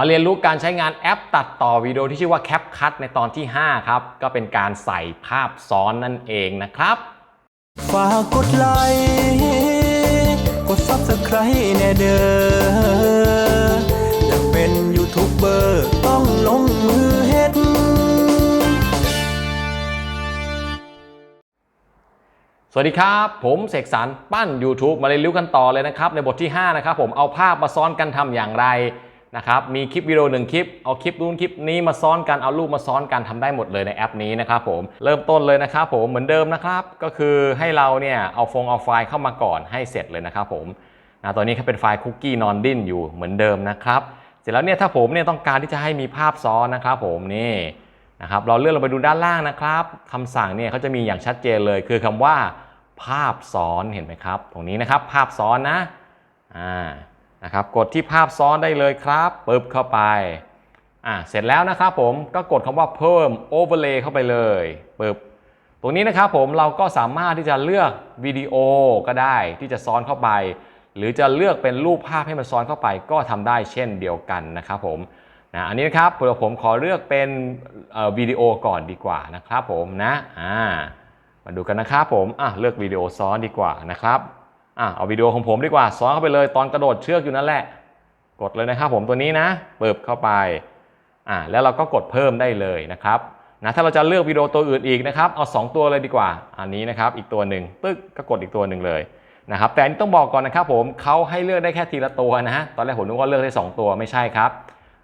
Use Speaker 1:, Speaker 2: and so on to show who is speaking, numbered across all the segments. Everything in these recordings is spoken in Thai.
Speaker 1: มาเรียนรู้การใช้งานแอปตัดต่อวิดีโอที่ชื่อว่า CapCut ในตอนที่ 5 ครับ ก็เป็นการใส่ภาพซ้อนนั่นเองนะครับ
Speaker 2: ฝากกดไลค์กด Subscribe แน่เด้ออยากเป็นยูทูบเบอร์ต้องลงมือเฮ็ด
Speaker 1: สวัสดีครับ ผมเสกสรรปั้น YouTube มาเรียนรู้กันต่อเลยนะครับ ในบทที่ 5 นะครับผมเอาภาพมาซ้อนกันทำอย่างไร นะครับมีคลิปวิดีโอหนึ่งคลิปเอาคลิปนู้นคลิปนี้มาซ้อนกันเอารูปมาซ้อนกันทำได้หมดเลยในแอปนี้นะครับผมเริ่มต้นเลยนะครับผมเหมือนเดิมนะครับก็คือให้เราเนี่ยเอาฟงเอาไฟล์เข้ามาก่อนให้เสร็จเลยนะครับผมนะตอนนี้เขาเป็นไฟล์คุกกี้นอนดิ้นอยู่เหมือนเดิมนะครับเสร็จแล้วเนี่ยถ้าผมเนี่ยต้องการที่จะให้มีภาพซ้อนนะครับผมนี่นะครับเราเลื่อนลงไปดูด้านล่างนะครับคำสั่งเนี่ยเขาจะมีอย่างชัดเจนเลยคือคำว่า ภาพซ้อนเห็นไหมครับ ตรงนี้นะครับภาพซ้อนนะอ่า นะครับกดที่ภาพซ้อนได้เลยครับปึ๊บเข้าไปอ่าเสร็จแล้วนะครับผมก็กดคำว่าเพิ่ม overlay เข้าไปเลยปึ๊บตรงนี้นะครับผมเราก็สามารถที่จะเลือกวิดีโอก็ได้ที่จะซ้อนเข้าไป หรือจะเลือกเป็นรูปภาพให้มันซ้อนเข้าไป ก็ทำได้เช่นเดียวกันนะครับผมนะอันนี้นะครับเดี๋ยวผมขอเลือกเป็นวิดีโอก่อนดีกว่านะครับผมนะอ่ามาดูกันนะครับผมอะเลือกวิดีโอซ้อนดีกว่านะครับ อะเอาวิดีโอของผมดีกว่าซ้อนเข้าไปเลยตอนกระโดดเชือกอยู่นั่นแหละ กดเลยนะครับผมตัวนี้นะเปิบเข้าไปอ่าแล้วเราก็กดเพิ่มได้เลยนะครับนะถ้าเราจะเลือกวิดีโอตัวอื่นอีกนะครับเอา 2 ตัวเลยดีกว่า อันนี้นะครับอีกตัวหนึ่งตึ๊กก็กดอีกตัวหนึ่งเลยนะครับแต่อันนี้ต้องบอกก่อนนะครับผมเขาให้เลือกได้แค่ทีละตัวนะฮะตอนแรกผมนึกว่าเลือกได้สองตัวไม่ใช่ครับ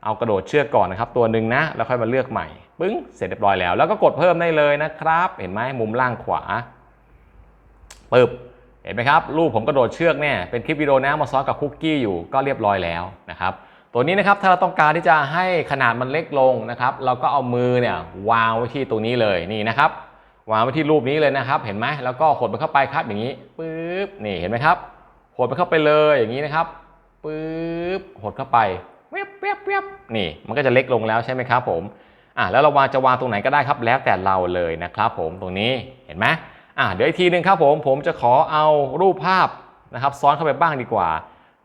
Speaker 1: เอากระโดดเชือกก่อนนะครับตัวหนึ่งนะแล้วค่อยมาเลือกใหม่ปึ้งเสร็จเรียบร้อยแล้วแล้วก็กดเพิ่มได้เลยนะครับ เห็นไหมมุมล่างขวาปึ๊บ เห็นไหมครับรูปผมกระโดดเชือกเนี่ยเป็นคลิปวิดีโอนะมาซ้อนกับคุกกี้อยู่ก็เรียบร้อยแล้วนะครับตัวนี้นะครับถ้าเราต้องการที่จะให้ขนาดมันเล็กลงนะครับ เราก็เอามือเนี่ยวางไว้ที่ตรงนี้เลยนี่นะครับ วางไว้ที่รูปนี้เลยนะครับ เห็นไหมแล้วก็หดมันเข้าไปครับอย่างนี้ปึ๊บนี่เห็นไหมครับหดมันเข้าไปเลยอย่างนี้นะครับปึ๊บหดเข้าไปเวียบเวียบเวียบนี่ มันก็จะเล็กลงแล้วใช่ไหมครับผมอะแล้วเราวางจะวางตรงไหนก็ได้ครับ แล้วแต่เราเลยนะครับ ผมตรงนี้เห็นไหม อะเดี๋ยวอีกทีหนึ่งครับผมผมจะขอเอารูปภาพนะครับซ้อนเข้าไปบ้างดีกว่า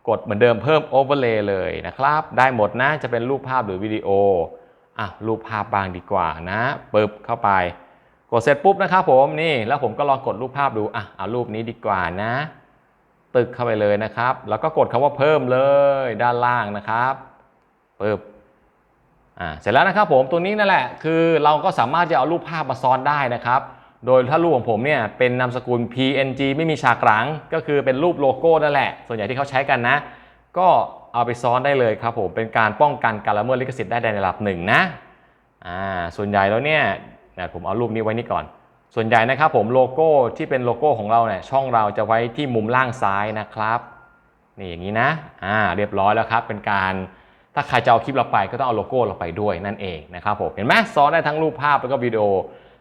Speaker 1: กดเหมือนเดิมเพิ่ม overlay เลยนะครับ ได้หมดนะจะเป็นรูปภาพหรือวิดีโออะรูปภาพบ้างดีกว่านะปึ๊บเข้าไป กดเสร็จปุ๊บนะครับผมนี่แล้วผมก็ลองกดรูปภาพดูอะเอารูปนี้ดีกว่านะ ตึกเข้าไปเลยนะครับ แล้วก็กดคำว่าเพิ่มเลยด้านล่างนะครับปึ๊บอ่าเสร็จแล้วนะครับผมตัวนี้นั่นแหละ คือเราก็สามารถจะเอารูปภาพมาซ้อนได้นะครับ โดยถ้ารูปของผมเนี่ยเป็นนามสกุล PNG ไม่มีฉากหลัง ก็คือเป็นรูปโลโก้นั่นแหละ ส่วนใหญ่ที่เขาใช้กันนะ ก็เอาไปซ้อนได้เลยครับผมเป็นการป้องกันการละเมิดลิขสิทธิ์ได้ในระดับหนึ่งนะอ่าส่วนใหญ่แล้วเนี่ยเนี่ยผมเอารูปนี้ไว้นี่ก่อน ส่วนใหญ่นะครับผมโลโก้ที่เป็นโลโก้ของเราเนี่ยช่องเราจะไว้ที่มุมล่างซ้ายนะครับนี่อย่างนี้นะอ่าเรียบร้อยแล้วครับเป็นการถ้าใครจะเอาคลิปเราไปก็ต้องเอาโลโก้เราไปด้วยนั่นเองนะครับผมเห็นไหมซ้อนได้ทั้งรูปภาพแล้วก็วิดีโอ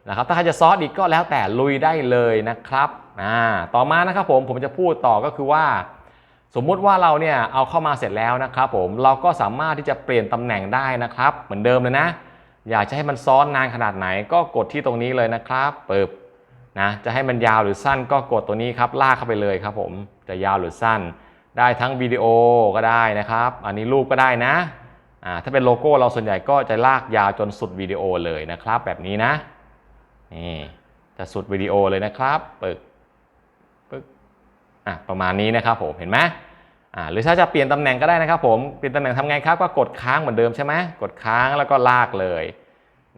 Speaker 1: นะครับถ้าใครจะซ้อนอีกก็แล้วแต่ลุยได้เลยนะครับอ่าต่อมานะครับผมผมจะพูดต่อก็คือว่า สมมุติว่าเราเนี่ยเอาเข้ามาเสร็จแล้วนะครับผมเราก็สามารถที่จะเปลี่ยนตำแหน่งได้นะครับ เหมือนเดิมเลยนะ อยากจะให้มันซ้อนนานขนาดไหนก็กดที่ตรงนี้เลยนะครับเปึ๊บนะจะให้มันยาวหรือสั้นก็กดตัวนี้ครับลากเข้าไปเลยครับผมจะยาวหรือสั้น ได้ทั้งวิดีโอก็ได้นะครับ อันนี้รูปก็ได้นะอ่าถ้าเป็นโลโก้เราส่วนใหญ่ก็จะลากยาวจนสุดวิดีโอเลยนะครับ แบบนี้นะ นี่จะสุดวิดีโอเลยนะครับปึ๊กปึ๊กอะประมาณนี้นะครับผมเห็นไหมอ่าหรือถ้าจะเปลี่ยนตำแหน่งก็ได้นะครับผมเปลี่ยนตำแหน่งทำไงครับ ก็กดค้างเหมือนเดิมใช่ไหมกดค้างแล้วก็ลากเลย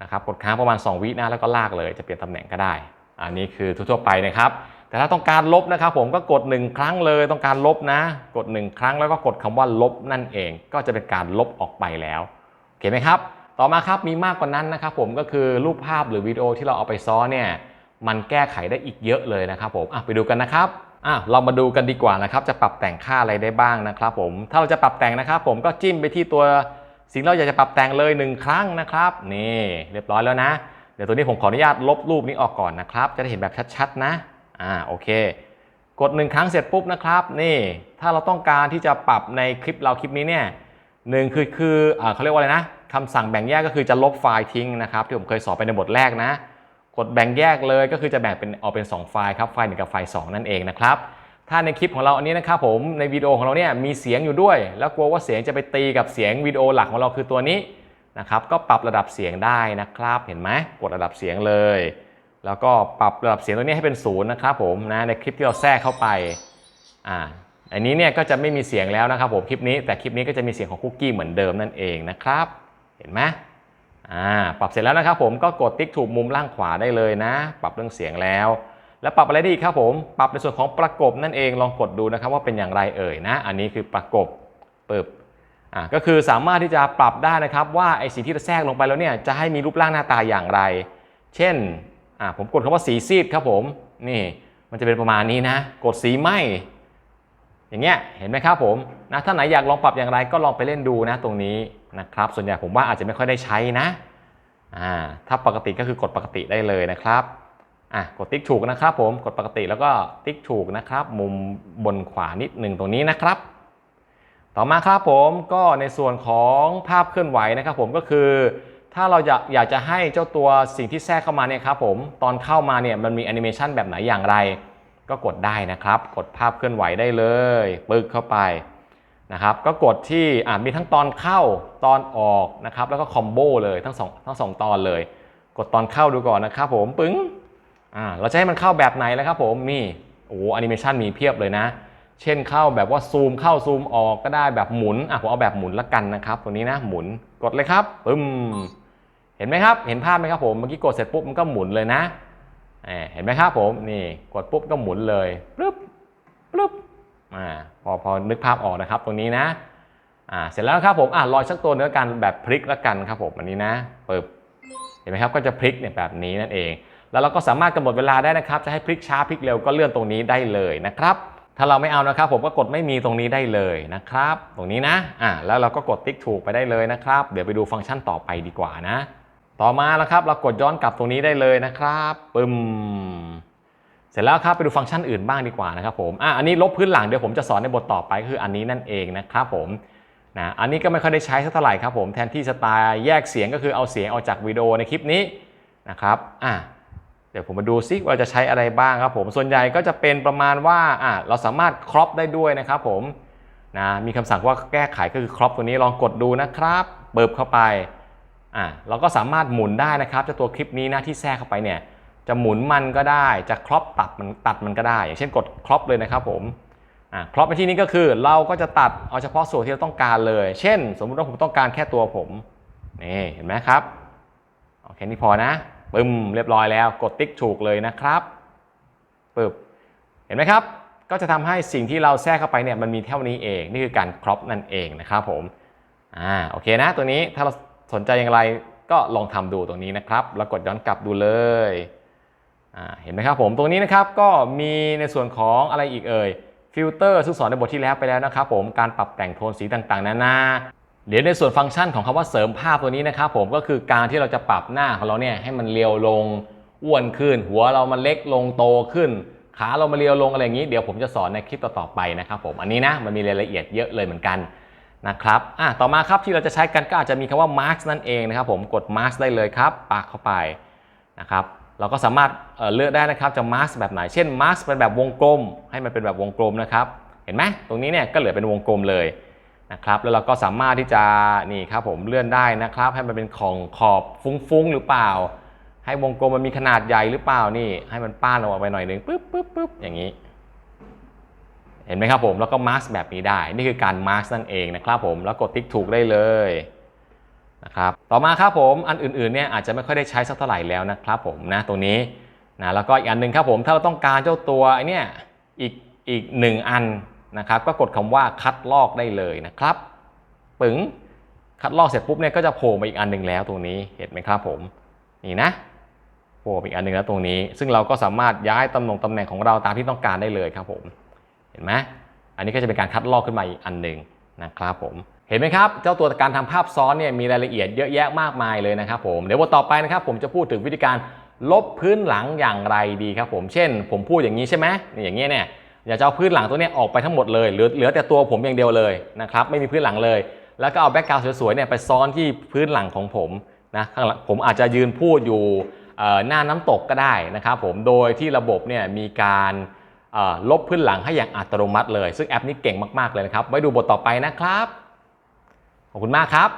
Speaker 1: นะครับกดค้างประมาณ 2 วินะแล้วก็ลากเลยจะเปลี่ยนตำแหน่งก็ได้ อันนี้คือทั่วๆไปนะครับแต่ถ้าต้องการลบนะครับผมก็กด 1 ครั้งเลยต้องการลบนะ กด 1 ครั้งแล้วก็กดคำว่าลบนั่นเอง ก็จะเป็นการลบออกไปแล้วโอเคไหมครับ ต่อมาครับมีมากกว่านั้นนะครับผมก็คือรูปภาพหรือวิดีโอที่เราเอาไปซ้อนเนี่ยมันแก้ไขได้อีกเยอะเลยนะครับผมไปดูกันนะครับอะเรามาดูกันดีกว่านะครับจะปรับแต่งค่าอะไรได้บ้างนะครับผมถ้าเราจะปรับแต่งนะครับผมก็จิ้มไปที่ตัวสิ่งที่เราอยากจะปรับแต่งเลยหนึ่งครั้งนะครับนี่เรียบร้อยแล้วนะ เดี๋ยวตัวนี้ผมขออนุญาตลบรูปนี้ออกก่อนนะครับ จะได้เห็นแบบชัดๆนะอ่าโอเค กดหนึ่งครั้งเสร็จปุ๊บนะครับนี่ถ้าเราต้องการที่จะปรับในคลิปเราคลิปนี้เนี่ยหนึ่งคือคืออเขาเรียกว่าอะไรนะ คำสั่งแบ่งแยกก็คือจะลบไฟล์ทิ้งนะครับ ที่ผมเคยสอนไปในบทแรกนะ กดแบ่งแยกเลยก็คือจะแบ่งเป็นออกเป็น 2 ไฟล์ครับไฟล์หนึ่งกับไฟล์2นั่นเองนะครับถ้าในคลิปของเราอันนี้นะครับผมในวิดีโอของเราเนี่ยมีเสียงอยู่ด้วย แล้วกลัวว่าเสียงจะไปตีกับเสียงวิดีโอหลักของเราคือตัวนี้นะครับก็ปรับระดับเสียงได้นะครับ เห็นไหมกดระดับเสียงเลย แล้วก็ปรับระดับเสียงตัวนี้ให้เป็นศูนย์นะครับผมนะในคลิปที่เราแทรกเข้าไปอ่าอันนี้เนี่ยก็จะไม่มีเสียงแล้วนะครับผมคลิปนี้แต่คลิปนี้ก็จะมีเสียงของคุกกี้เหมือนเดิมนั่นเองนะครับ เห็นไหมอ่าปรับเสร็จแล้วนะครับผมก็กดติ๊กถูกมุมล่างขวาได้เลยนะ ปรับเรื่องเสียงแล้ว แล้วปรับอะไรได้อีกครับผม ปรับในส่วนของประกบนั่นเองลองกดดูนะครับว่าเป็นอย่างไรเอ่ยนะ อันนี้คือประกบปึบอ่าก็คือสามารถที่จะปรับได้นะครับว่าไอ้สิ่งที่เราแทรกลงไปแล้วเนี่ยจะให้มีรูปร่างหน้าตาอย่างไร เช่นอ่าผมกดคำว่าสีซีดครับผมนี่มันจะเป็นประมาณนี้นะ กดสีไหม อย่างเงี้ยเห็นไหมครับผมนะถ้าไหนอยากลองปรับอย่างไรก็ลองไปเล่นดูนะตรงนี้นะครับ ส่วนใหญ่ผมว่าอาจจะไม่ค่อยได้ใช้นะอ่าถ้าปกติก็คือกดปกติได้เลยนะครับอะกดติ๊กถูกนะครับผมกดปกติแล้วก็ติ๊กถูกนะครับ มุมบนขวานิดหนึ่งตรงนี้นะครับ ต่อมาครับผมก็ในส่วนของภาพเคลื่อนไหวนะครับ ผมก็คือ ถ้าเราอยากอยากจะให้เจ้าตัวสิ่งที่แทรกเข้ามาเนี่ยครับผมตอนเข้ามาเนี่ยมันมีแอนิเมชันแบบไหนอย่างไร ก็กดได้นะครับ กดภาพเคลื่อนไหวได้เลยปึ๊กเข้าไปนะครับ ก็กดที่อ่ามีทั้งตอนเข้าตอนออกนะครับ แล้วก็คอมโบเลยทั้งสองทั้งสองตอนเลย กดตอนเข้าดูก่อนนะครับผมปึ้งอ่าเราจะให้มันเข้าแบบไหนแล้วครับผมนี่โอ้แอนิเมชันมีเพียบเลยนะ เช่นเข้าแบบว่าซูมเข้าซูมออกก็ได้แบบหมุนอะผมเอาแบบหมุนละกันนะครับตัวนี้นะหมุนกดเลยครับปึ้มเห็นไหมครับ เห็นภาพไหมครับผมเมื่อกี้กดเสร็จปุ๊บมันก็หมุนเลยนะ เห็นไหมครับผมนี่กดปุ๊บก็หมุนเลยปึ๊บปึ๊บอ่าพอพอนึกภาพออกนะครับตรงนี้นะอ่าเสร็จแล้วครับผมอะลอยสักตัวเนื้อกันแบบพลิกละกันครับผมอันนี้นะปึ๊บเห็นไหมครับก็จะพลิกเนี่ยแบบนี้นั่นเอง แล้วเราก็สามารถกำหนดเวลาได้นะครับ จะให้พลิกช้าพลิกเร็วก็เลื่อนตรงนี้ได้เลยนะครับ ถ้าเราไม่เอานะครับ ผมก็กดไม่มีตรงนี้ได้เลยนะครับ ตรงนี้นะอ่าแล้วเราก็กดติ๊กถูกไปได้เลยนะครับ เดี๋ยวไปดูฟังก์ชันต่อไปดีกว่านะ ต่อมาแล้วครับ เรากดย้อนกลับตรงนี้ได้เลยนะครับปึ้มเสร็จแล้วครับไปดูฟังก์ชันอื่นบ้างดีกว่านะครับผมอะอันนี้ลบพื้นหลังเดี๋ยวผมจะสอนในบทต่อไปคืออันนี้นั่นเองนะครับผมนะอันนี้ก็ไม่ค่อยได้ใช้สักเท่าไหร่ครับผมแทนที่สไตล์แยกเสียงก็คือเอาเสียงออกจากวิดีโอในคลิปนี้นะครับอะเดี๋ยวผมมาดูซิว่าจะใช้อะไรบ้างครับผมส่วนใหญ่ก็จะเป็นประมาณว่าอะเราสามารถครอปได้ด้วยนะครับผมนะมีคำสั่งว่าแก้ไขก็คือครอปตัวนี้ลองกดดูนะครับเบิบเข้าไป อะเราก็สามารถหมุนได้นะครับเจ้าตัวคลิปนี้นะที่แทรกเข้าไปเนี่ยจะหมุนมันก็ได้จะครอปตัดมันตัดมันก็ได้ อย่างเช่นกดครอปเลยนะครับผมอะครอปในที่นี้ก็คือเราก็จะตัดเอาเฉพาะส่วนที่เราต้องการเลย เช่น สมมุติว่าผมต้องการแค่ตัวผมนี่เห็นไหมครับโอเคนี่พอนะปึ้มเรียบร้อยแล้ว กดติ๊กถูกเลยนะครับปึ๊บเห็นไหมครับ ก็จะทำให้สิ่งที่เราแทรกเข้าไปเนี่ยมันมีเท่านี้เอง นี่คือการครอปนั่นเองนะครับผมอ่าโอเคนะตัวนี้ถ้าเรา สนใจอย่างไรก็ลองทำดูตรงนี้นะครับ แล้วกดย้อนกลับดูเลยเห็นไหมครับผมตรงนี้นะครับก็มีในส่วนของอะไรอีกเอ่ยฟิลเตอร์ซึ่งสอนในบทที่แล้วไปแล้วนะครับผมการปรับแต่งโทนสีต่างๆนานาเดี๋ยวในส่วนฟังก์ชันของคำว่าเสริมภาพตัวนี้นะครับผมก็คือการที่เราจะปรับหน้าของเราเนี่ยให้มันเรียวลงอ้วนขึ้น หัวเรามันเล็กลงโตขึ้น ขาเรามาเรียวลงอะไรอย่างนี้เดี๋ยวผมจะสอนในคลิปต่อๆไปนะครับผมอันนี้นะมันมีรายละเอียดเยอะเลยเหมือนกัน นะครับอะต่อมาครับที่เราจะใช้กันก็อาจจะมีคำว่า mask นั่นเองนะครับผมกด mask ได้เลยครับปากเข้าไปนะครับเราก็สามารถเเลือกได้นะครับจะ mask แบบไหน เช่น mask เป็นแบบวงกลม ให้มันเป็นแบบวงกลมนะครับ เห็นไหมตรงนี้เนี่ยก็เหลือเป็นวงกลมเลยนะครับแล้วเราก็สามารถที่จะนี่ครับผมเลื่อนได้นะครับ ให้มันเป็นของขอบฟุ้งๆหรือเปล่า ให้วงกลมมันมีขนาดใหญ่หรือเปล่านี่ ให้มันป้านออกไปหน่อยหนึ่งปึ๊บปึ๊บปึ๊บอย่างนี้ เห็นไหมครับผมแล้วก็มาร์กแบบนี้ได้ นี่คือการมาร์กนั่นเองนะครับผมแล้วกดติ๊กถูกได้เลยนะครับต่อมาครับผมอันอื่นๆเนี่ยอาจจะไม่ค่อยได้ใช้สักเท่าไหร่แล้วนะครับผมนะตรงนี้นะแล้วก็อีกอันหนึ่งครับผมถ้าเราต้องการเจ้าตัวไอเนี่ยอีกอีกหนึ่งอันนะครับก็กดคำว่าคัดลอกได้เลยนะครับปึ๋งคัดลอกเสร็จปุ๊บเนี่ยก็จะโผล่มาอีกอันหนึ่งแล้วตรงนี้เห็นไหมครับผมนี่นะโผล่อีกอันหนึ่งแล้วตรงนี้ ซึ่งเราก็สามารถย้ายตำแหน่งตำแหน่งของเราตามที่ต้องการได้เลยครับผม เห็นไหมอันนี้ก็จะเป็นการคัดลอกขึ้นมาอีกอันหนึ่งนะครับผมเห็นไหมครับ เจ้าตัวการทำภาพซ้อนเนี่ยมีรายละเอียดเยอะแยะมากมายเลยนะครับผมเดี๋ยวบทต่อไปนะครับผมจะพูดถึงวิธีการลบพื้นหลังอย่างไรดีครับผมเช่น ผมพูดอย่างนี้ใช่ไหมนี่อย่างเงี้เนี่ยอยากจะเอาพื้นหลังตัวนี้ออกไปทั้งหมดเลยเหลือเหลือแต่ตัวผมอย่างเดียวเลยนะครับไม่มีพื้นหลังเลย แล้วก็เอาแบ็กกราวด์สวยๆเนี่ยไปซ้อนที่พื้นหลังของผมนะข้างหลังผมอาจจะยืนพูดอยู่หน้าน้ำตกก็ได้นะครับผมโดยที่ระบบเนี่ยมีการ ลบพื้นหลังให้อย่างอัตโนมัติเลย ซึ่งแอปนี้เก่งมาก ๆ เลยนะครับ ไว้ดูบทต่อไปนะครับ ขอบคุณมากครับ